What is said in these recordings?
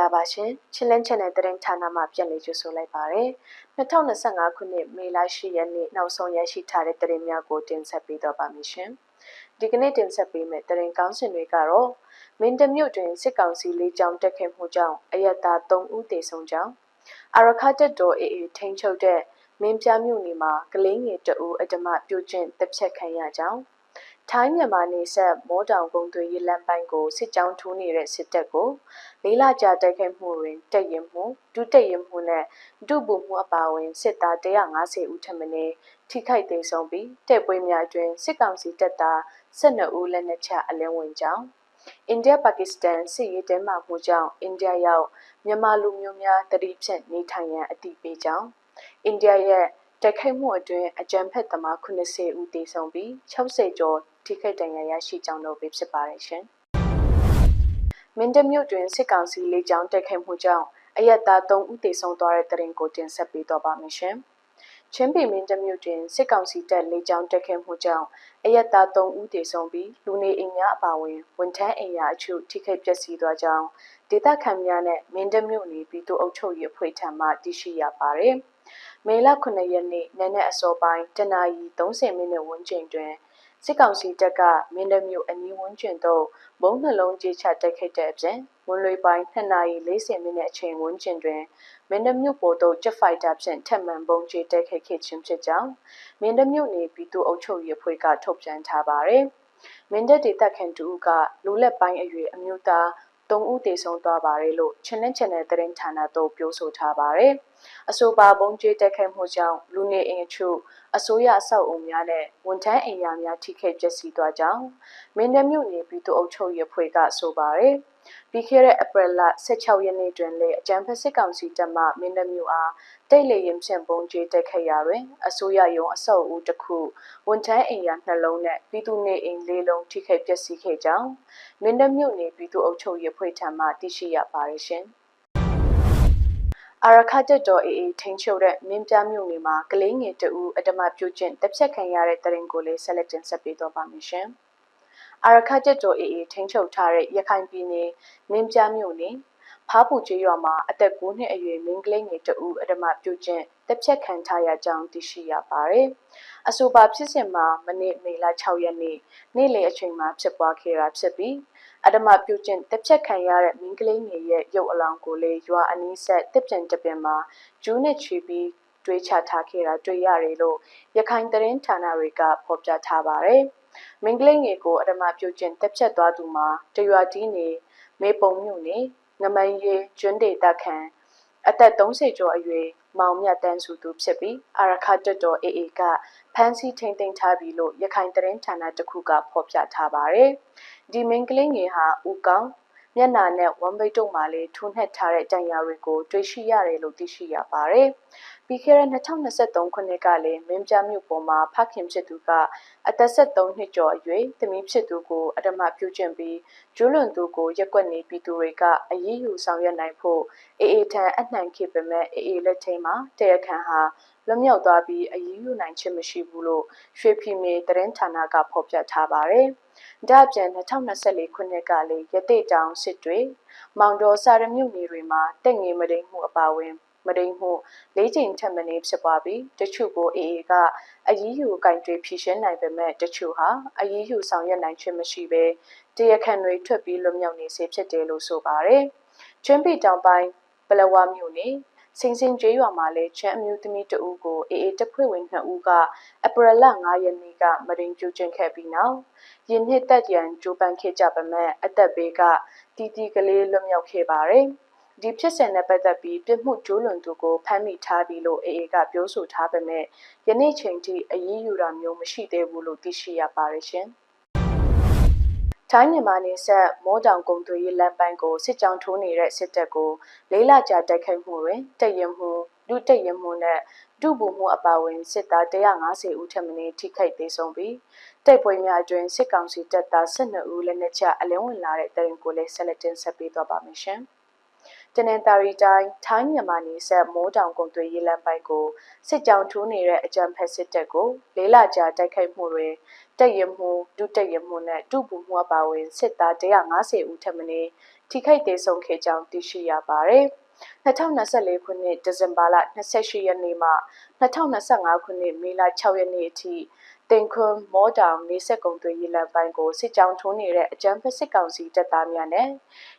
္ဂလာပါရှင်ချင်းလင်း channel သတင်းဌာနမှပြန်လည်ကြိုဆိုလိုက်ပါရယ်2025ခုနှစ်မေလ10ရက်နေ့နောက်ဆုံးရရှိထားတဲ့သတင်းများကိုတင်ဆက်ပေးတော့ပါမယ်ရှင်ဒီကနေ့တင်ဆက်ပေးမယ့်သတင်းကောင်းစင်တွေကတော့မင်းတမြို့တွင်စစ်ကောင်စီလေးကြောင်းတက်ခဲ့မှုကြောင့်အယက်သား3ဦးသေဆုံးကြောင်းအာရခတ်တော်အေအေထိန်ချုပ်တဲ့မင်းပြမြို့နယ်မှာကလေးငယ်တအူအဓမ္မပြုကျင့်တပ်ဖြတ်ခံရကြောင်း ထိုင်းမြန်မာနေဆက်မောတောင်ကုန်းသွေးရလမ်းပိုင်းကိုစစ်ကြောင်းထိုးနေတဲ့စစ်တပ်ကိုလေးလကြာတိုက်ခိုက်မှုတွင်တက်ရင်မှုဒုတက်ရင်မှုနဲ့ဒုဗိုလ်မှုအပါအဝင်စစ်သား150ဦးထပ်မံထိခိုက်သေးဆုံးပြီးတပ်ပွဲများအတွင်းစစ်ကောင်စီတပ်သား12ဦးလက်နက်ချအလင်းဝင်ကြောင်းအိန္ဒိယပါကစ္စတန်စစ်ရေးတဲမှမှုကြောင့်အိန္ဒိယရောက်မြန်မာလူမျိုးများတတိဖြတ်နေထိုင်ရန်အတိပေးကြောင်းအိန္ဒိယရဲ့တိုက်ခိုက်မှုအတွင်းအကြမ်းဖက်သမား80ဦးသေဆုံးပြီး60ကျော် ထိခိုက်ဒဏ်ရာရရှိကြောင်းတို့ပဲဖြစ်ပါတယ်ရှင်။မင်းတမြို့တွင်စစ်ကောင်စီလေးကြောင်းတိုက်ခိုက်မှုကြောင့်အရက်သား3ဦးသေဆုံးသွားတဲ့တရင်ကိုတင်ဆက်ပေးတော့ပါမယ်ရှင်။ချင်းပြည်မင်းတမြို့တွင်စစ်ကောင်စီတပ်လေးကြောင်းတိုက်ခိုက်မှုကြောင့်အရက်သား3ဦးသေဆုံးပြီးလူနေအိမ်များအပါအဝင်ဝန်ထမ်းအိမ်ယာအချို့ထိခိုက်ပျက်စီးသွားကြောင်းဒေသခံများနဲ့မင်းတမြို့နယ်ပြည်သူ့အုပ်ချုပ်ရေးအဖွဲ့ထံမှသိရှိရပါတယ်။မေလ9ရက်နေ့နံနက်အစောပိုင်းတနာရီ30မိနစ်ဝန်းကျင်တွင် စစ်ကောင်စီတပ်ကမင်းတပ်မြို့အနီးဝန်းကျင်သို့ဘုံနှလုံးကြီးချတိုက်ခိုက်တဲ့အပြင်ဝန်လွေပိုင်း2နာရီ40မိနစ်အချိန်ဝန်းကျင်တွင်မင်းတပ်မြို့ပေါ်သို့ဂျက်ဖိုက်တာဖြင့်ထပ်မံဘုံကျဲတိုက်ခိုက်ခဲ့ခြင်းဖြစ်ကြောင်းမင်းတပ်မြို့နေပြည်သူ့အုပ်ချုပ်ရေးအဖွဲ့ကထုတ်ပြန်ထားပါသည်မင်းတပ်ဒေသခံတူကလူလက်ပိုင်းအရွယ်အမျိုးသား 3ဦးသေဆုံးသွားပါတယ်လို့ Channel Channel သတင်းဌာနသို့ပြောဆိုထားပါတယ်။အဆိုပါဘုံကျဲတက်ခိုက်မှုကြောင့်လူနေအိမ်အချို့အစိုးရအဆောက်အုံများနဲ့ဝန်ထမ်းအိမ်ယာများထိခိုက်ပျက်စီးသွားကြောင်းမင်းတပ်မြို့နယ်ပြည်သူ့အုပ်ချုပ်ရေးအဖွဲ့ကဆိုပါတယ်။ ပြီးခဲ့တဲ့ April လ16ရက်နေ့တွင်လည်းအကြံဖက်စစ်ကောင်စီတပ်မှမင်းတပ်မြို့အားတိတ်လေရင်ဖြင့်ပုံကျဲတက်ခဲ့ရတွင်အစိုးရရုံးအဆောက်အဦတစ်ခုဝန်ထမ်းအိမ်ယာနှလုံးနဲ့ပြည်သူနေအိမ်လေးလုံးထိခိုက်ပျက်စီးခဲ့ကြောင်းမင်းတပ်မြို့နယ်ပြည်သူ့အုပ်ချုပ်ရေးဖွဲ့ထံမှသိရှိရပါတယ်ရှင်အာရခတ်တော်အေးအေးထိန်ချုပ်တဲ့မင်းပြမြို့နယ်မှာကလေးငယ်တဦးအတမပြုကျင့်တပ်ဖြတ်ခံရတဲ့တရင်ကိုလေးဆက်လက်တင်ဆက်ပေးတော့ပါမယ်ရှင်။ အာရခတ်တော်အေအေထိန်းချုပ်ထားတဲ့ရခိုင်ပြည်နယ်မင်းပြမြို့နယ်ဖားပူကျေးရွာမှာအသက်9နှစ်အရွယ်မင်းကလေးငယ်တဦးအဓမ္မပြုကျင့်တက်ဖြတ်ခံထားရကြောင်းသိရှိရပါတယ်။အဆိုပါဖြစ်စဉ်မှာမနေ့မေလ6ရက်နေ့နေ့လယ်အချိန်မှာဖြစ်ပွားခဲ့တာဖြစ်ပြီးအဓမ္မပြုကျင့်တက်ဖြတ်ခံရတဲ့မင်းကလေးငယ်ရဲ့ရုပ်အလောင်းကိုလည်းရွာအနီးဆက်တစ်ပြန်တစ်ပြန်မှာဂျူးနဲ့ချီပြီးတွေးချထားခဲ့တာတွေ့ရတယ်လို့ရခိုင်သတင်းဌာနတွေကဖော်ပြထားပါတယ်။ မင်းကလေးငယ်ကိုအဓမ္မပြုကျင့်တက်ဖြတ်သွားသူမှာတရွာတီးနေမေပုံမြို့နေငမန်းရီကျွန်းဒေသခံအသက်30ကျော်အရွယ်မောင်မြတ်တန်းစုသူဖြစ်ပြီးအာရခတ်တော်အေအေကဖမ်းဆီးထိန်သိမ်းထားပြီလို့ရခိုင်သတင်းဌာနတစ်ခုကဖော်ပြထားပါတယ်။ဒီမင်းကလေးငယ်ဟာဦးကောင်း မျက်နာနဲ့ဝမ်ဘိတ်တို့မှလည်းထိုးနှက်ထားတဲ့တန်ရာတွေကိုတွေ့ရှိရတယ်လို့သိရှိရပါတယ်။ပြီးခဲ့တဲ့2023ခုနှစ်ကလည်းမင်းပြမြို့ပေါ်မှာဖခင်ဖြစ်သူကအသက်73နှစ်ကျော်အရွယ်သမီးဖြစ်သူကိုအဓမ္မပြုကျင့်ပြီးကျူးလွန်သူကိုရက်ွက်နေပြည်သူတွေကအရေးယူဆောင်ရွက်နိုင်ဖို့အေအေထံအနှံခဲ့ပေမဲ့အေအေလက်ထိန်မှာတရားခံဟာလွတ်မြောက်သွားပြီးအရေးယူနိုင်ခြင်းမရှိဘူးလို့ရွှေဖီမေသတင်းဌာနကဖော်ပြထားပါတယ်။ ဒါ့အပြင်2024ခုနှစ်ကလည်းရတိတောင်စစ်တွေမောင်တော်စာရမြို့နယ်တွေမှာတက်ငေမတိန်မှုအပါအဝင်မတိန်မှုလေးချိန်ထက်မနည်းဖြစ်ပွားပြီးတချို့ကိုအေအေကအရေးယူကင်တွေဖြည့်ရှင်းနိုင်ပေမဲ့တချို့ဟာအရေးယူဆောင်ရွက်နိုင်ခြင်းမရှိဘဲတရားခံတွေထွက်ပြီးလွတ်မြောက်နေစေဖြစ်တယ်လို့ဆိုပါတယ်။ကျွန်းပြည်တောင်ပိုင်းပလဝါမြို့နယ်စင်စင်ကျေးရွာမှာလည်းချမ်းအမျိုးသမီးတဦးကိုအေအေတပ်ဖွဲ့ဝင်2ဦးကအပရလ9ရက်နေ့ကမရင်းကျူးကျင်ခဲ့ပြီးနောက် ယင်းနှစ်သက်ရန်ကြိုးပမ်းခဲ့ကြပေမဲ့အသက်ဘေးကတီတီကလေးလွတ်မြောက်ခဲ့ပါတယ်။ဒီဖြစ်စဉ်နဲ့ပတ်သက်ပြီးပြစ်မှုကျူးလွန်သူကိုဖမ်းမိထားပြီလို့အေအေကပြောဆိုထားပေမဲ့ယနေ့ချိန်ထိအရေးယူတာမျိုးမရှိသေးဘူးလို့သိရှိရပါတယ်ရှင်။ထိုင်းမြန်မာနယ်စပ်မောတောင်ကုန်းသွေးလမ်းပိုင်းကိုစစ်ကြောင်းထိုးနေတဲ့စစ်တပ်ကိုလေးလကြာတိုက်ခိုက်မှုတွင်တရင်မှု ဒုတရင်မှုနဲ့ဒုဗိုလ်မှုအပါအဝင်စစ်သား150ဦးထက်မနည်းထိခိုက်သေးဆုံးပြီးတိုက်ပွဲများအတွင်းစစ်ကောင်စီတပ်သား12ဦးလက်နက်ချအလင်းဝင်လာတဲ့တရင်ကိုလည်းဆက်လက်တင်ဆက်ပေးသွားပါမယ်ရှင်။တနင်္သာရီတိုင်းထိုင်းမြန်မာနယ်စပ်မိုးတောင်ကုန်းသွေးရေးလမ်းပိုင်းကိုစစ်ကြောင်းထိုးနေတဲ့အကြမ်းဖက်စစ်တပ်ကိုလေးလကြာတိုက်ခိုက်မှုတွင်တပ်ရမှုဒုတပ်ရမှုနဲ့ဒုဗိုလ်မှုအပါအဝင်စစ်သား150ဦးထပ်မံထိခိုက်သေးဆုံးခဲ့ကြောင်းသိရှိရပါတယ်။ 2024ခုနှစ်ဒီဇင်ဘာလ28ရက်နေ့မှ2025ခုနှစ်မေလ6ရက်နေ့အထိတင်ခွန်းမော်တောင်နေဆက်ကုံသွေးရလံပိုင်းကိုစစ်ကြောင်းထိုးနေတဲ့အကြမ်းဖက်စစ်ကောင်စီတပ်သားများနဲ့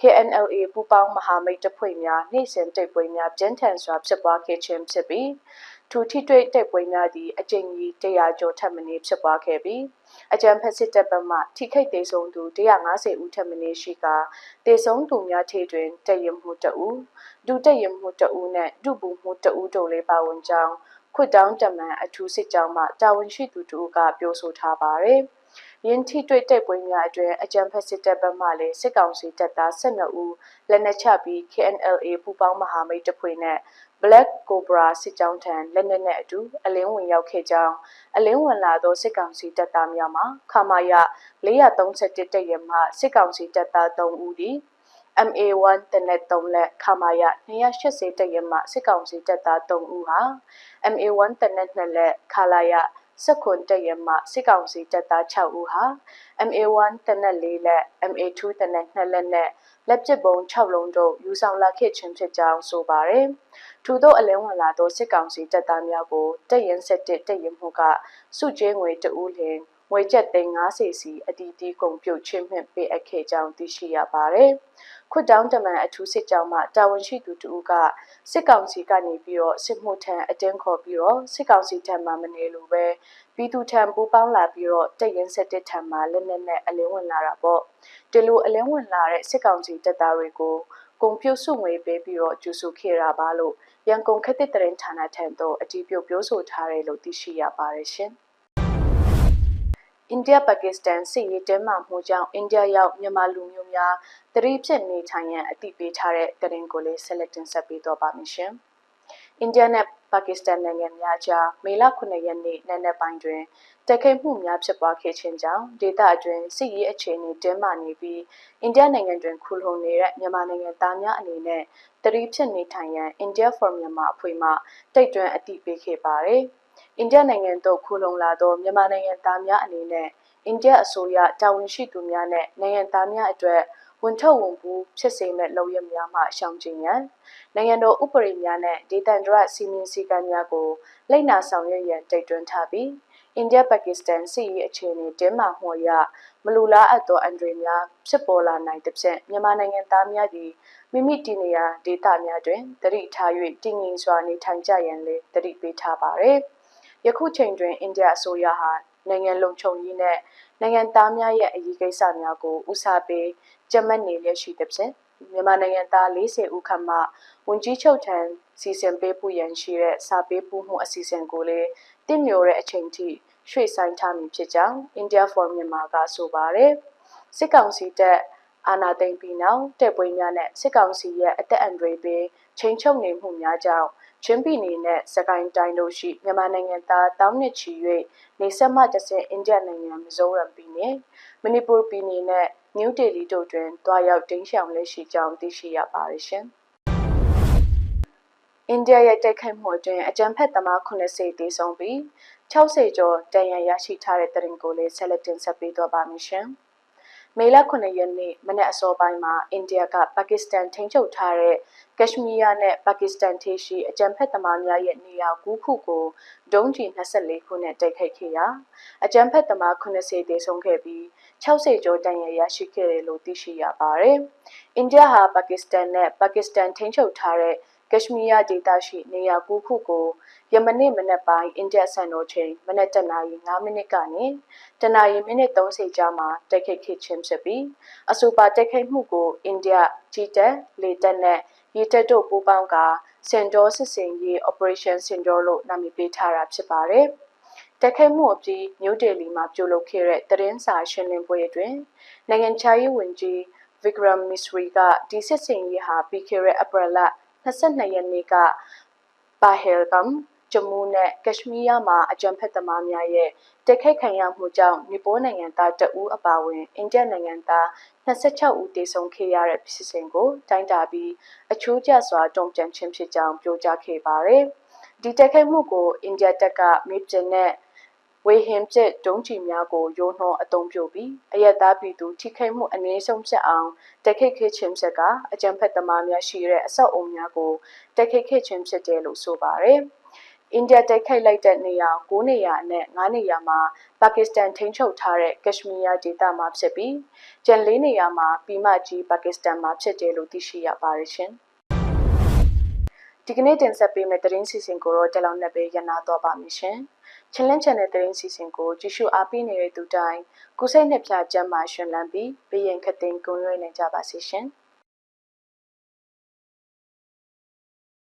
KNLA ပူးပေါင်းမဟာမိတ်တပ်ဖွဲ့များနှိမ့်စင်တိုက်ပွဲများပြင်းထန်စွာဖြစ်ပွားခဲ့ခြင်းဖြစ်ပြီး ထူထိတွေ့တိုက်ပွဲများသည့်အကြိမ်ကြီး100ကျော်ထပ်မင်းဖြစ်ပွားခဲ့ပြီးအကြံဖက်စစ်တပ်ဘက်မှထိခိုက်ဒေဆုံးသူ150ဦးထပ်မင်းရှိကဒေဆုံးသူများထေတွင်တည်ရမှုတအူဒုတည်ရမှုတအူနှင့်ဒုဘူမှုတအူတို့လည်းပါဝင်ကြောင်းခွတ်တောင်းတမန်အထူးစစ်ကြောင်းမှတာဝန်ရှိသူတို့ကပြောဆိုထားပါတယ်။ယင်းထိတွေ့တိုက်ပွဲများအတွင်းအကြံဖက်စစ်တပ်ဘက်မှလည်းစစ်ကောင်စီတပ်သား12ဦးလက်နက်ချပြီး KNLA ပူးပေါင်းမဟာမိတ်တပ်ဖွဲ့နဲ့ Black Cobra စစ်ကြောင်းထံလက်နက်နဲ့အတူအလင်းဝင်ရောက်ခဲ့ကြောင်းအလင်းဝင်လာသောစစ်ကောင်စီတပ်သားများမှာခမာယ431တပ်ရမှစစ်ကောင်စီတပ်သား3ဦးသည် MA1 တနက်3လက်ခမာယ280တပ်ရမှစစ်ကောင်စီတပ်သား3ဦးဟာ MA1 တနက်2လက်ခလာယ စခွန်တရမစစ်ကောင်စီတပ်သား6ဦးဟာ MA1 တနက်4လက် MA2 တနက်2လက်နဲ့လက်ပစ်ပုံ6လုံးတို့ယူဆောင်လာခဲ့ခြင်းဖြစ်ကြောင်းဆိုပါတယ်။ထို့သောအလင်းဝင်လာသောစစ်ကောင်စီတပ်သားများကိုတပ်ရင်ဆက်တစ်တပ်ရင်မှုကစုကျင်းငွေတဦးလျင်ငွေကျပ်သိန်း90စီအတီးတီးကုန်ပြုတ်ချင်းမြင့်ပေးအပ်ခဲ့ကြောင်းသိရှိရပါတယ်။ ခွတ်တောင်းတမန်အထူးစစ်ကြောင်းမှတာဝန်ရှိသူတဦးကစစ်ကောင်စီကနေပြီးတော့စစ်မှုထမ်းအတင်းခေါ်ပြီးတော့စစ်ကောင်စီထံမှမနေလို့ပဲပြည်သူထံပူပေါင်းလာပြီးတော့တရင်ဆက်တစ်ထံမှလက်နက်နဲ့အလင်းဝင်လာတာပေါ့ဒီလိုအလင်းဝင်လာတဲ့စစ်ကောင်စီတပ်သားတွေကိုဂုံပြုတ်စုငွေပေးပြီးတော့ကျူဆူခဲ့တာပါလို့ရန်ကုန်ခက်တဲ့တရင်ဌာနထံသို့အတည်ပြုပြောဆိုထားတယ်လို့သိရှိရပါတယ်ရှင် အိန္ဒိယပါကစ္စတန်စစ်ရေးတင်းမာမှုကြောင့်အိန္ဒိယရောက်မြန်မာလူမျိုးများတတိဖြစ်နေထိုင်ရန်အသိပေးထားတဲ့တရင်ကိုလေးဆက်လက်တင်ဆက်ပေးတော့ပါမယ်ရှင်။အိန္ဒိယနဲ့ပါကစ္စတန်နိုင်ငံများကြားမေလ9ရက်နေ့နံနက်ပိုင်းတွင်တိုက်ခိုက်မှုများဖြစ်ပွားခဲ့ခြင်းကြောင့်ဒေသအတွင်းစစ်ရေးအခြေအနေတင်းမာနေပြီးအိန္ဒိယနိုင်ငံတွင်ခူလုံနေတဲ့မြန်မာနိုင်ငံသားများအနေနဲ့တတိဖြစ်နေထိုင်ရန် India for Myanmar အဖွဲ့မှတိုက်တွန်းအသိပေးခဲ့ပါတယ်။ အိန္ဒိယနိုင်ငံသို့ခူလုံလာသောမြန်မာနိုင်ငံသားများအနေနဲ့အိန္ဒိယအစိုးရတာဝန်ရှိသူများနဲ့နိုင်ငံသားများအတွက်ဝန်ထုတ်ဝန်ပူးဖြစ်စေမဲ့လုပ်ရများမှရှောင်ကျဉ်ရန်နိုင်ငံတော်ဥပဒေများနဲ့ဒေသန္တရစီမင်းစည်းကမ်းများကိုလိုက်နာဆောင်ရွက်ရန်တိုက်တွန်းထားပြီးအိန္ဒိယပါကစ္စတန်စစ်ရေးအခြေအနေတင်းမာမှုရမလူလားအပ်သောအန်ဒရီများဖြစ်ပေါ်လာနိုင်သဖြင့်မြန်မာနိုင်ငံသားများသည်မိမိတည်နေရာဒေသများတွင်တတိထား၍တည်ငြိမ်စွာနေထိုင်ကြရန်လည်းတတိပေးထားပါရယ် ယခုချိန်တွင်အိန္ဒိယအစိုးရဟာနိုင်ငံလုံခြုံရေးနဲ့နိုင်ငံသားများရဲ့အရေးကိစ္စများကိုဦးစားပေးကြက်မှတ်နေလျက်ရှိသဖြင့်မြန်မာနိုင်ငံသား40ဦးခန့်မှဝန်ကြီးချုပ်ထံစီစဉ်ပေးဖို့ရန်ရှိတဲ့စာပေးပို့မှုအစီအစဉ်ကိုလည်းတင့်မြော်တဲ့အချိန်ထိရွှေ့ဆိုင်းထားမည်ဖြစ်ကြောင်း India for Myanmar ကဆိုပါတယ်စစ်ကောင်စီတပ် အာဏာသိမ်းပြီးနောက်တပ်ပွဲများနဲ့စစ်ကောင်စီရဲ့အသက်အန္တရာယ်ပင်ချိန်ချုပ်နေမှုများကြောင့်ချင်းပြည်နယ်နဲ့စကိုင်းတိုင်းတို့ရှိမြန်မာနိုင်ငံသားတောင်းနှစ်ချီ၍နေဆက်မှတဆင့်အိန္ဒိယနိုင်ငံမီဇိုရမ်ပြည်နယ်မဏိပူပြည်နယ်နဲ့နယူးဒေလီတို့တွင်တွားရောက်တင်းရှောင်လက်ရှိကြောင်းသိရှိရပါတယ်ရှင်။အိန္ဒိယရဲ့တိုက်ခိုက်မှုအတွင်းအကြမ်းဖက်သမား80တေဆုံးပြီး60ကျော်တန်ရန်ရရှိထားတဲ့တရင်ကိုလည်းဆက်လက်တင်ဆက်ပေးသွားပါမယ်ရှင်။ မေလ9ရက်နေ့မနက်အစောပိုင်းမှာအိန္ဒိယကပါကစ္စတန်ထိန်းချုပ်ထားတဲ့ကက်ရှမီးယားနဲ့ပါကစ္စတန်ထေရှိအကြမ်းဖက်သမားများရဲ့နေရာ9ခုကိုဒုံးကျည်24ခုနဲ့တိုက်ခိုက်ခဲ့ရာအကြမ်းဖက်သမား80တေဆုံးခဲ့ပြီး60ကျော်တန်ရရရှိခဲ့တယ်လို့သိရှိရပါတယ်။အိန္ဒိယဟာပါကစ္စတန်နဲ့ပါကစ္စတန်ထိန်းချုပ်ထားတဲ့ကက်ရှမီးယားဒေသရှိနေရာ9ခုကို ယမနေ့မနက်ပိုင်းအိန္ဒိယစံတော်ချိန်မနက်တနာရီ9မိနစ်ကနေတနာရီမိနစ်30ကြာမှာတိုက်ခိုက်ခဲ့ခြင်းဖြစ်ပြီးအဆိုပါတိုက်ခိုက်မှုကိုအိန္ဒိယကြီးတပ်လေတပ်နဲ့ရေတပ်တို့ပူးပေါင်းကစင်တော်စစ်စင်ရေး Operation Sindor လို့နာမည်ပေးထားတာဖြစ်ပါတယ်။တက်ခိုက်မှုအပြီးနယူးဒေလီမှာပြုလုပ်ခဲ့တဲ့သတင်းစာရှင်းလင်းပွဲအတွင်းနိုင်ငံခြားရေးဝန်ကြီး Vikram Misri ကဒီစစ်စင်ရေးဟာပြီးခဲ့တဲ့ April လ22ရက်နေ့ကပါဟယ် ဂမ်ဂျမူးနဲ့ကက်ရှမီးယားမှာအကြမ်းဖက်သမားများရဲ့တိုက်ခိုက်ခံရမှုကြောင့်နီပိုးနိုင်ငံသားတအူးအပါအဝင်အိန္ဒိယနိုင်ငံသား26ဦးသေဆုံးခဲ့ရတဲ့ဖြစ်စဉ်ကိုတိုင်းတာပြီးအချိုးကျစွာတုံ့ပြန်ခြင်းဖြစ်ကြောင်းပြောကြားခဲ့ပါတယ်။ဒီတိုက်ခိုက်မှုကိုအိန္ဒိယတပ်ကမေဂျင်နဲ့ဝေဟင်ကျက်ဒုံးကျည်များကိုရိုးနှောအသုံးပြုပြီးအယက်သားပြည်သူထိခိုက်မှုအနည်းဆုံးဖြစ်အောင်တက်ခိတ်ခိချင်းချက်ကအကြံဖက်သမားများရှိတဲ့အဆောက်အုံများကိုတက်ခိတ်ခိချင်းဖြစ်တယ်လို့ဆိုပါတယ်။ အိန္ဒိယတိုက်ခိုက်လိုက်တဲ့နေရာ9နေရာနဲ့9နေရာမှာပါကစ္စတန်ထိန်းချုပ်ထားတဲ့ကက်ရှမီးယားဒေသမှာဖြစ်ပြီးကျန်၄နေရာမှာပြည်မကြီးပါကစ္စတန်မှာဖြစ်တယ်လို့သိရှိရပါတယ်ရှင်။ဒီကနေ့တင်ဆက်ပေးမယ့်သတင်းစီစဉ်ကိုတော့ဒီလောက်နဲ့ပဲရနာတော့ပါမယ်ရှင်။ချင်းလင်းချန်တဲ့သတင်းစီစဉ်ကိုကြည့်ရှုအားပေးနေတဲ့သူတိုင်းကိုစိတ်နှစ်ဖြာကျမ်းမာရှင်လန်းပြီးဘေးရင်ခတ်သိမ်းကုန်ရွေးနေကြပါစေရှင်။